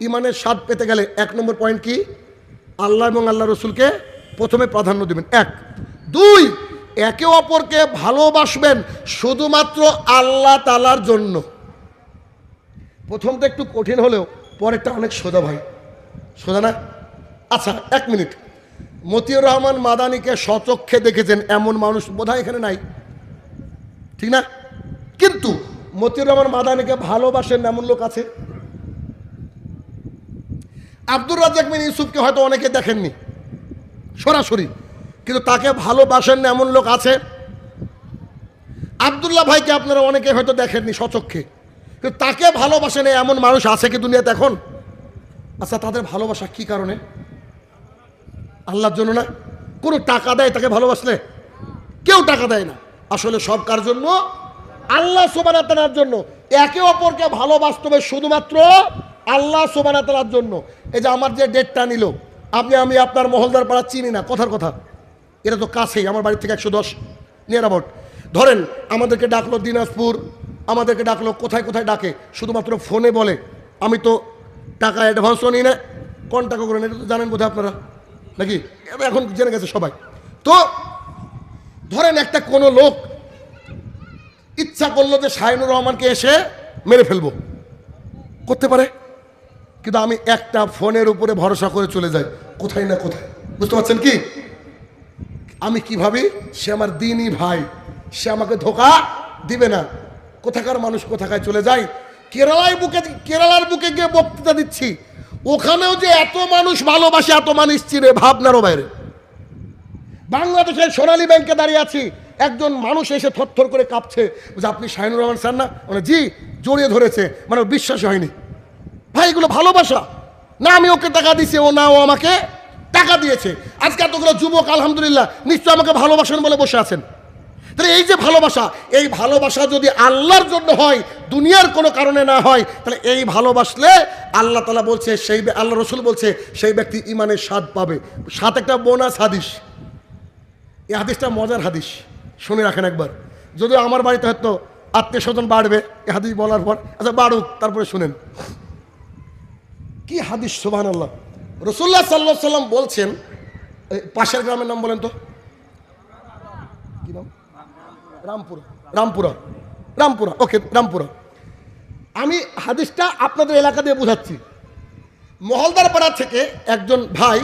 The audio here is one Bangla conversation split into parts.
ইমানের স্বাদ পেতে গেলে এক নম্বর পয়েন্ট কি? আল্লাহ এবং আল্লাহ রসুলকে প্রথমে প্রাধান্য দেবেন। এক। দুই, একে অপরকে ভালোবাসবেন শুধুমাত্র আল্লাহ তালার জন্য। প্রথমটা একটু কঠিন হলেও পরেরটা অনেক সোজা ভাই। সোজা না? আচ্ছা এক মিনিট। মতিউর রহমান মাদানিকে সচক্ষে দেখেছেন, এমন মানুষ বোধহয় এখানে নাই। ঠিক না? কিন্তু মতিউর রহমান মাদানিকে ভালোবাসেন এমন লোক আছে? আব্দুর রাজ্জাক বিন ইউসুফকে হয়তো অনেকে দেখেননি, সরাসরি। কিন্তু তাকে ভালোবাসেন না এমন লোক আছে। আবদুল্লাহ ভাইকে আপনারা অনেকে হয়তো দেখেননি সচক্ষে। কিন্তু তাকে ভালোবাসেন এমন মানুষ আছে কি দুনিয়াতে এখন? আচ্ছা তাদের ভালোবাসা কি কারণে? আল্লাহর জন্য না? কোনো টাকা দেয় তাকে ভালোবাসলে? কেউ টাকা দেয় না। আসলে সব কার জন্য? আল্লাহ সোবানাতার জন্য। একে অপরকে ভালোবাসতে হবে শুধুমাত্র আল্লাহ সোবানাতার জন্য। এই যে আমার যে ডেটটা নিল, আপনি, আমি আপনার মহলদার পাড়া চিনি না, কথার কথা। এটা তো কাছেই, আমার বাড়ি থেকে একশো দশ। নিয়ার অ্যাবাউট ধরেন, আমাদেরকে ডাকলো দিনাজপুর, আমাদেরকে ডাকলো কোথায় কোথায় ডাকে? শুধুমাত্র ফোনে বলে। আমি তো টাকা অ্যাডভান্সও নিই না কোন টাকা করেন এটা তো জানেন বোধহয় আপনারা? নাকি? এখন জেনে গেছে সবাই। তো, ধরেন একটা কোনো লোক ইচ্ছা করল যে শাহিনুর রহমানকে এসে মেরে ফেলব। করতে পারে? কিন্তু আমি একটা ফোনের উপরে ভরসা করে চলে যাই। কোথায় না কোথায়? বুঝতে পারছেন কি? আমি কি ভাবি সে আমার দিনই ভাই। সে আমাকে ধোকা দিবে না। কোথাকার মানুষ কোথাকায় চলে যায়? কেরালায় বুকে, কেরালার বুকে গিয়ে বক্তৃতা দিচ্ছি। ওখানেও যে এত মানুষ ভালোবাসে, এত মানুষ চিনে, ভাবনারও বাইরে। বাংলাদেশের সোনালী ব্যাংকে দাঁড়িয়ে আছি। একজন মানুষ এসে থরথর করে কাঁপছে। যে আপনি শাহিনুর রহমান স্যার না? মানে জি, জড়িয়ে ধরেছে। মানে বিশ্বাস হয়নি। ভাই, এগুলো ভালোবাসা। না, আমি ওকে টাকা দিয়েছি, ও না, ও আমাকে টাকা দিয়েছে। আজকে এতগুলো যুবক, আলহামদুলিল্লাহ নিশ্চয় আমাকে ভালোবাসেন বলে বসে আছেন। তাহলে এই যে ভালোবাসা, এই ভালোবাসা যদি আল্লাহর জন্য হয়, দুনিয়ার কোনো কারণে না হয়, তাহলে এই ভালোবাসলে আল্লাহ তালা বলছে, সেই আল্লাহ রসুল বলছে, সেই ব্যক্তি ইমানের স্বাদ পাবে। সাত একটা বোনাস হাদিস। এই হাদিসটা মজার হাদিস। শুনে রাখেন একবার। যদিও আমার বাড়িতে হয়তো আত্মীয় স্বজন বাড়বে এ হাদিস বলার পর। আচ্ছা বাড়ুক, তারপরে শুনেন। কি হাদিস? সোভান আল্লাহ রসুল্লাহ সাল্লাহ সাল্লাম বলছেন পাশের গ্রামের নাম বলেন তো। কি নাম? রামপুরা। রামপুরা। রামপুরা। ওকে, রামপুরা। আমি হাদিসটা আপনাদের এলাকা দিয়ে বোঝাচ্ছি। মহলদার পাড়া থেকে একজন ভাই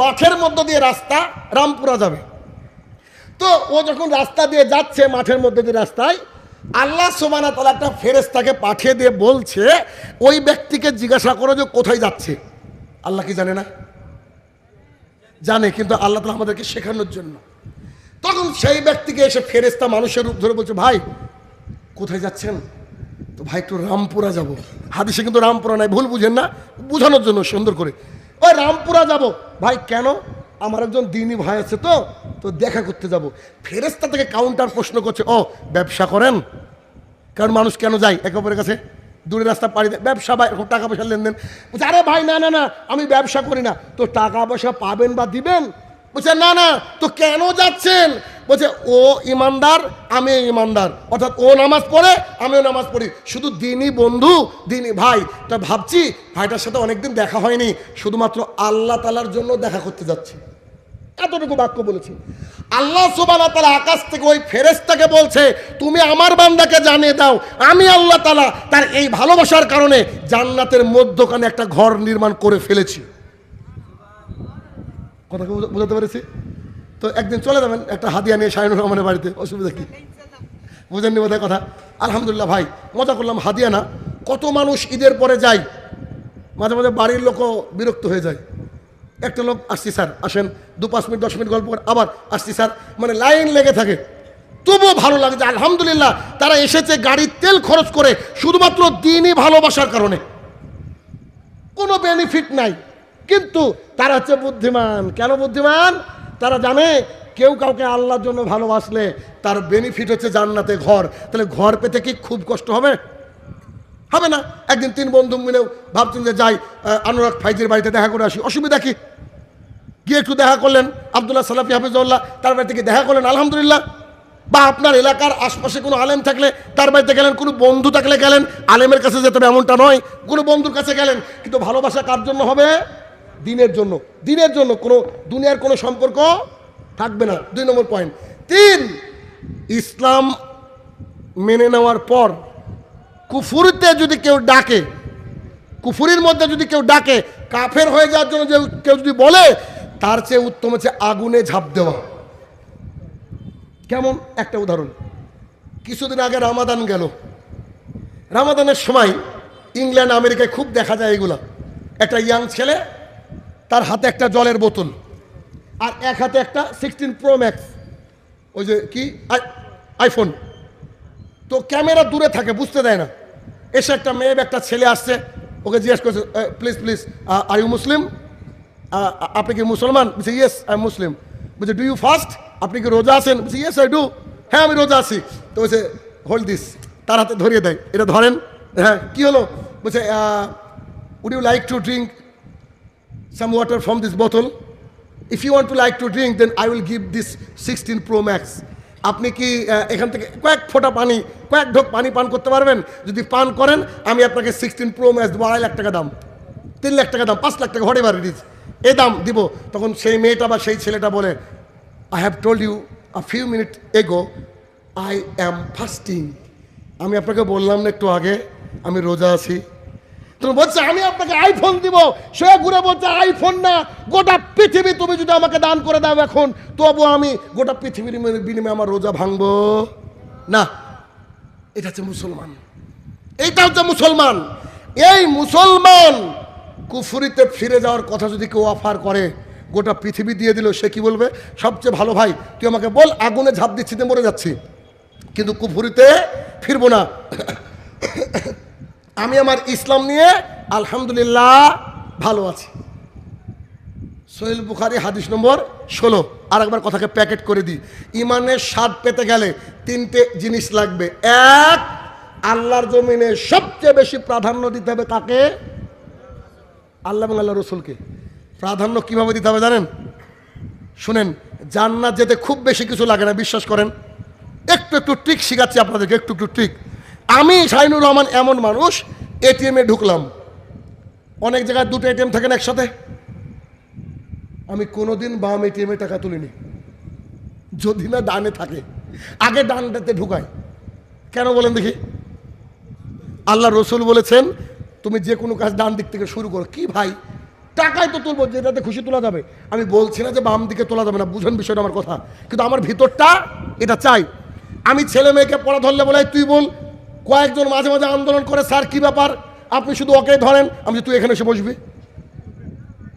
মাঠের মধ্য দিয়ে রাস্তা রামপুরা যাবে। তো ও যখন রাস্তা দিয়ে যাচ্ছে মাঠের মধ্যে দিয়ে রাস্তায় আল্লাহ সোমানা তালা একটা ফেরেস্তাকে পাঠিয়ে দিয়ে বলছে, ওই ব্যক্তিকে জিজ্ঞাসা করো যে কোথায় যাচ্ছে। আল্লাহ কি জানে না? জানে, কিন্তু আল্লাহ তালা আমাদেরকে শেখানোর জন্য। তখন সেই ব্যক্তিকে এসে ফেরেস্তা মানুষের রূপ ধরে বলছে, ভাই, কোথায় যাচ্ছেন? তো ভাই, একটু রামপুরা যাব। হাদিসে কিন্তু রামপুরা নাই, ভুল বুঝেন না, বোঝানোর জন্য সুন্দর করে। ওই রামপুরা যাব। ভাই, কেন? আমার একজন দিনই ভাই আছে তো তো দেখা করতে যাব। ফেরেস্তা থেকে কাউন্টার প্রশ্ন করছে, ও, ব্যবসা করেন? কারণ মানুষ কেন যায়? একে অপরের কাছে দূরে রাস্তা পাড়ি দেয়। ব্যবসা বা টাকা পয়সা লেনদেন। আরে ভাই, না না না, আমি ব্যবসা করি না। তো টাকা পয়সা পাবেন বা দিবেন বলছে, না না, তো কেন যাচ্ছেন? বলছে, ও ইমানদার, আমি ইমানদার। অর্থাৎ ও নামাজ পড়ে, আমিও নামাজ পড়ি। শুধু দিনই বন্ধু, দিনই ভাই। তা ভাবছি, ভাইটার সাথে অনেকদিন দেখা হয়নি, শুধুমাত্র আল্লাহ তালার জন্য দেখা করতে যাচ্ছি। এতটুকু বাক্য বলেছি। আল্লাহ সুবাহ তালা আকাশ থেকে ওই ফেরেস্তাকে বলছে, তুমি আমার বান্দাকে জানিয়ে দাও, আমি আল্লাহ তালা তার এই ভালোবাসার কারণে জান্নাতের মধ্যখানে একটা ঘর নির্মাণ করে ফেলেছি। কথাকে বুঝা- বুঝাতে পেরেছি। তো একদিন চলে যাবেন, একটা হাদিয়া নিয়ে শাহিনুর রহমানের বাড়িতে। অসুবিধা কি? বুঝেননি বোধহয় কথা? আলহামদুলিল্লাহ ভাই, মজা করলাম, হাদিয়া না। কত মানুষ ঈদের পরে যায়, মাঝে মাঝে বাড়ির লোকও বিরক্ত হয়ে যায়। একটা লোক, আসছি স্যার, আসেন, দু পাঁচ মিনিট, দশ মিনিট গল্প করে আবার আসছি স্যার মানে লাইন লেগে থাকে। তবুও ভালো লাগে যে আলহামদুলিল্লাহ, তারা এসেছে গাড়ির তেল খরচ করে, শুধুমাত্র দিনই ভালোবাসার কারণে। কোনো বেনিফিট নাই। কিন্তু তারা হচ্ছে বুদ্ধিমান। কেন বুদ্ধিমান? তারা জানে কেউ কাউকে আল্লাহর জন্য ভালোবাসলে তার বেনিফিট হচ্ছে জান্নাতে ঘর। তাহলে ঘর পেতে কি খুব কষ্ট হবে? হবে না। একদিন তিন বন্ধু মিলেও ভাবছেন যে যাই আহ, অনুরাগ ফাইজির বাড়িতে দেখা করে আসি। অসুবিধা কি? গিয়ে একটু দেখা করলেন আবদুল্লাহ সালাফি হাফিজউল্লাহ তার বাড়িতে গিয়ে দেখা করলেন। আলহামদুলিল্লাহ। বা আপনার এলাকার আশপাশে কোনো আলেম থাকলে তার বাড়িতে গেলেন কোনো বন্ধু থাকলে গেলেন আলেমের কাছে যেতে হবে এমনটা নয়। কোনো বন্ধুর কাছে গেলেন। কিন্তু ভালোবাসা কার জন্য হবে? দিনের জন্য। দিনের জন্য কোনো দুনিয়ার কোনো সম্পর্ক থাকবে না। দুই নম্বর পয়েন্ট তিন, ইসলাম মেনে নেওয়ার পর কুফুরিতে যদি কেউ ডাকে, কুফুরির মধ্যে যদি কেউ ডাকে, কাফের হয়ে যাওয়ার জন্য যে কেউ যদি বলে, তার চেয়ে উত্তম হচ্ছে আগুনে ঝাঁপ দেওয়া। কেমন? একটা উদাহরণ। কিছুদিন আগে রামাদান গেল। রামাদানের সময় ইংল্যান্ড, আমেরিকায় খুব দেখা যায় এগুলা। একটা ইয়াং ছেলে তার হাতে একটা জলের বোতল আর এক হাতে একটা সিক্সটিন প্রো ম্যাক্স। ওই যে কি? I- iPhone. তো ক্যামেরা দূরে থাকে, বুঝতে দেয় না। এসে একটা মেয়ে, একটা ছেলে আসছে, ওকে জিজ্ঞেস করছে please please are you Muslim আপনি কি মুসলমান? বলছে ইয়েস আই মুসলিম বলছে ডু ইউ ফাস্ট আপনি কি রোজা আছেন? বলছে ইয়েস আই ডু হ্যাঁ আমি রোজা আছি। তো বলছে হোল্ড দিস তার হাতে ধরিয়ে দেয়। এটা ধরেন হ্যাঁ কী হলো? বলছে would you like to drink some water from this bottle. If you want to like to drink, then I will give this 16 Pro Max. আপনি কি এখান থেকে কয়েক ফোঁটা পানি কয়েক ঢোক পানি পান করতে পারবেন? যদি পান করেন আমি আপনাকে সিক্সটিন প্রো ম্যাক্স দেবো আড়াই লাখ টাকা দাম। তিন লাখ টাকা দাম পাঁচ লাখ টাকা হরে বাড়ি দিস এ দাম দিব। তখন সেই মেয়েটা বা সেই ছেলেটা বলে I have told you a few minute ago I am fasting আমি আপনাকে বললাম না একটু আগে আমি রোজা আছি। তুমি বলছে, আমি আপনাকে আইফোন দিব। সে ঘুরে বলছে আইফোন না, গোটা পৃথিবী তুমি যদি আমাকে দান করে দাও এখন, তবু আমি গোটা পৃথিবীর বিনিময়ে আমার রোজা ভাঙব। না, এটা হচ্ছে মুসলমান। এইটা হচ্ছে মুসলমান। এই মুসলমান কুফুরিতে ফিরে যাওয়ার কথা যদি কেউ অফার করে, গোটা পৃথিবী দিয়ে দিল, সে কি বলবে? সবচেয়ে ভালো ভাই, তুই আমাকে বল, আগুনে ঝাঁপ দিচ্ছি মরে যাচ্ছি। কিন্তু কুফুরিতে ফিরবো না। আমি আমার ইসলাম নিয়ে আলহামদুলিল্লাহ ভালো আছি। সোহেল বুখারি হাদিস নম্বর ষোলো। আর একবার কথাকে প্যাকেট করে দিই। ইমানের স্বাদ পেতে গেলে তিনটে জিনিস লাগবে। এক, আল্লাহর জমিনে সবচেয়ে বেশি প্রাধান্য দিতে হবে কাকে? আল্লাহ এবং আল্লাহ রসুলকে। প্রাধান্য কীভাবে দিতে হবে জানেন? শুনেন, জান্নাত যেতে খুব বেশি কিছু লাগে না, বিশ্বাস করেন। একটু একটু ট্রিক শিখাচ্ছি আপনাদেরকে, একটু একটু ট্রিক আমি শাহিনুর রহমান এমন মানুষ, এটিএমে ঢুকলাম। অনেক জায়গায় দুটো এটিএম থাকেন একসাথে। আমি কোনোদিন বাম এটিএমে টাকা তুলিনি। যদি না ডানে থাকে, আগে ডানটাতে ঢুকায় কেন বলেন দেখি? আল্লাহ রসুল বলেছেন, তুমি যে কোনো কাজ ডান দিক থেকে শুরু করো। কি ভাই? টাকায় তো তুলবো, যেটাতে খুশি তোলা যাবে। আমি বলছি না যে বাম দিকে তোলা যাবে না, বুঝেন বিষয়টা আমার কথা। কিন্তু আমার ভিতরটা এটা চাই। আমি ছেলে মেয়েকে পড়া ধরলে বলে তুই বল কয়েকজন মাঝে মাঝে আন্দোলন করে স্যার কি ব্যাপার? আপনি শুধু ওকে ধরেন। আমি তুই এখানে এসে বসবি?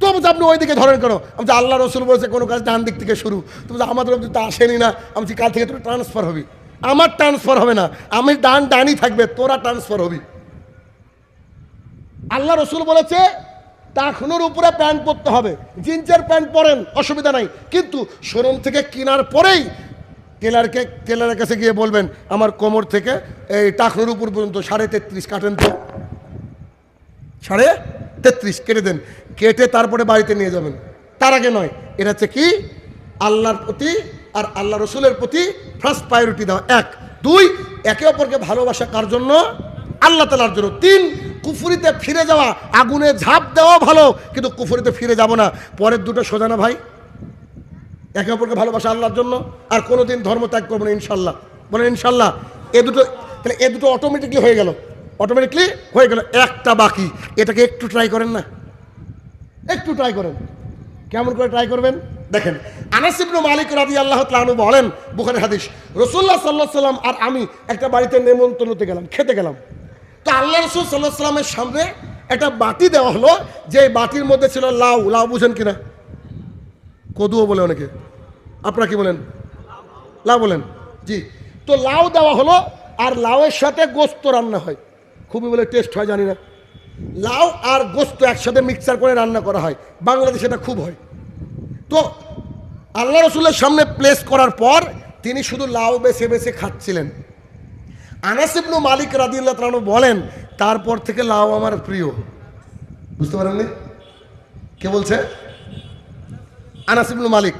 তো আপনি ওই দিকে ধরেন কেন? আমি বলছি, আল্লাহ রসুল বলছে কোনো কাজ ডান দিক থেকে শুরু। তুমি আমাদের অব্দি তো আসেনি না। আমি বলছি, কাল থেকে তুমি ট্রান্সফার হবি। আমার ট্রান্সফার হবে না। আমি ডান ডানই থাকবে তোরা ট্রান্সফার হবি। আল্লাহ রসুল বলেছে টাকনুর উপরে প্যান্ট পরতে হবে। জিন্সের প্যান্ট পরেন অসুবিধা নাই। কিন্তু শোরুম থেকে কেনার পরেই টেলারকে টেলারের কাছে গিয়ে বলবেন, আমার কোমর থেকে এই টাকনুর উপর পর্যন্ত সাড়ে তেত্রিশ কাটেন তো। সাড়ে তেত্রিশ, কেটে দেন। কেটে তারপরে বাড়িতে নিয়ে যাবেন। তার আগে নয়, এটা হচ্ছে কি? আল্লাহর প্রতি আর আল্লাহ রসুলের প্রতি ফার্স্ট প্রায়োরিটি দেওয়া। এক। দুই, একে অপরকে ভালোবাসা কার জন্য? আল্লাহ তালার জন্য। তিন, কুফুরিতে ফিরে যাওয়া, আগুনে ঝাঁপ দেওয়া ভালো, কিন্তু কুফুরিতে ফিরে যাব না। পরের দুটো সোজানা ভাই? একে অপরকে ভালোবাসা আল্লাহর জন্য, আর কোনোদিন ধর্ম ত্যাগ করব না ইনশাল্লাহ বলেন ইনশাল্লাহ এ দুটো, তাহলে এ দুটো অটোমেটিকলি হয়ে গেল। অটোমেটিকলি হয়ে গেল, একটা বাকি। এটাকে একটু ট্রাই করেন না। একটু ট্রাই করেন। কেমন করে ট্রাই করবেন? দেখেন আনাসিবনু মালিক রাদি আল্লাহ তালু বলেন বুখারি হাদিস রসুল্লাহ সাল্লাহ সাল্লাম আর আমি একটা বাড়িতে নেমন্তন্নতে গেলাম, খেতে গেলাম। তো আল্লাহ রসুল সাল্লাহ সাল্লামের সামনে একটা বাটি দেওয়া হলো যে বাটির মধ্যে ছিল লাউ। লাউ বুঝেন কিনা? কদুও বলে অনেকে। আপনারা কি বলেন? লাউ বলেন। জি। তো লাউ দেওয়া হলো, আর লাউয়ের সাথে গোস্ত রান্না হয়। খুবই বলে টেস্ট হয়, জানি না। লাউ আর গোস্ত একসাথে মিক্সার করে রান্না করা হয়। বাংলাদেশে এটা খুব হয়। তো আল্লাহ রসুলের সামনে প্লেস করার পর তিনি শুধু লাউ বেছে বেছে খাচ্ছিলেন। আনাসিবনু মালিক রাদিউল্লাহ তালু বলেন, তারপর থেকে লাউ আমার প্রিয়। বুঝতে পারেননি? কে বলছে? আনাসিবনু মালিক,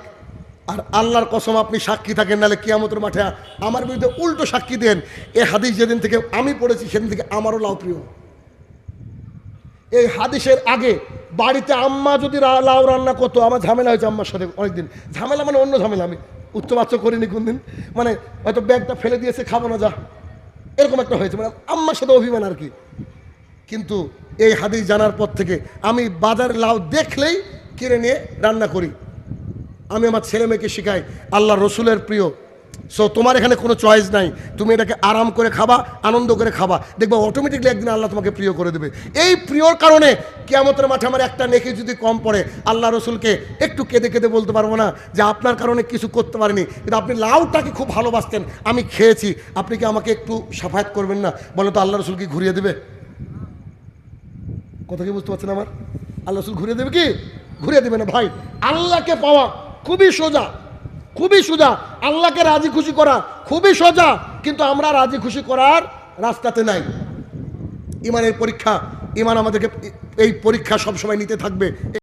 আর আল্লাহর কসম আপনি সাক্ষী থাকেন, নাহলে কিয়ামতের মাঠে আমার বিরুদ্ধে উল্টো সাক্ষী দেন। এ হাদিস যেদিন থেকে আমি পড়েছি, সেদিন থেকে আমারও লাউ প্রিয়। এই হাদিসের আগে বাড়িতে আম্মা যদি লাউ রান্না করতো, আমার ঝামেলা হয়েছে আম্মার সাথে অনেকদিন। ঝামেলা মানে অন্য ঝামেলা, আমি উচ্চ বাচ্চা করিনি কোনদিন। মানে হয়তো ব্যাগটা ফেলে দিয়েছে, খাব না, যা। এরকম একটা হয়েছে মানে আম্মার সাথে অভিমান আর কি। কিন্তু এই হাদিস জানার পর থেকে আমি বাজারে লাউ দেখলেই কিনে নিয়ে রান্না করি। আমি আমার ছেলে মেয়েকে শেখাই, আল্লাহ রসুলের প্রিয়। সো তোমার এখানে কোনো চয়েস নাই। তুমি এটাকে আরাম করে খাবা, আনন্দ করে খাবা। দেখবা অটোমেটিকলি একদিন আল্লাহ তোমাকে প্রিয় করে দেবে। এই প্রিয়র কারণে কেয়ামতের মাঠে আমার একটা নেকি যদি কম পড়ে, আল্লাহ রসুলকে একটু কেঁদে কেঁদে বলতে পারব না যে আপনার কারণে কিছু করতে পারিনি। কিন্তু আপনি লাউটাকে খুব ভালোবাসতেন, আমি খেয়েছি। আপনি কি আমাকে একটু সাফায়াত করবেন না? বলে তো, আল্লাহ রসুল কি ঘুরিয়ে দেবে? কথা কি বুঝতে পারছেন আমার? আল্লাহ রসুল ঘুরিয়ে দেবে কি? ঘুরিয়ে দেবে না, ভাই। আল্লাহকে পাওয়া খুবই সোজা খুবই সোজা। আল্লাহকে রাজি খুশি করা খুবই সোজা, কিন্তু আমরা রাজি খুশি করার রাস্তাতে নাই। ইমানের পরীক্ষা, ইমান আমাদেরকে এই পরীক্ষা সবসময় নিতে থাকবে।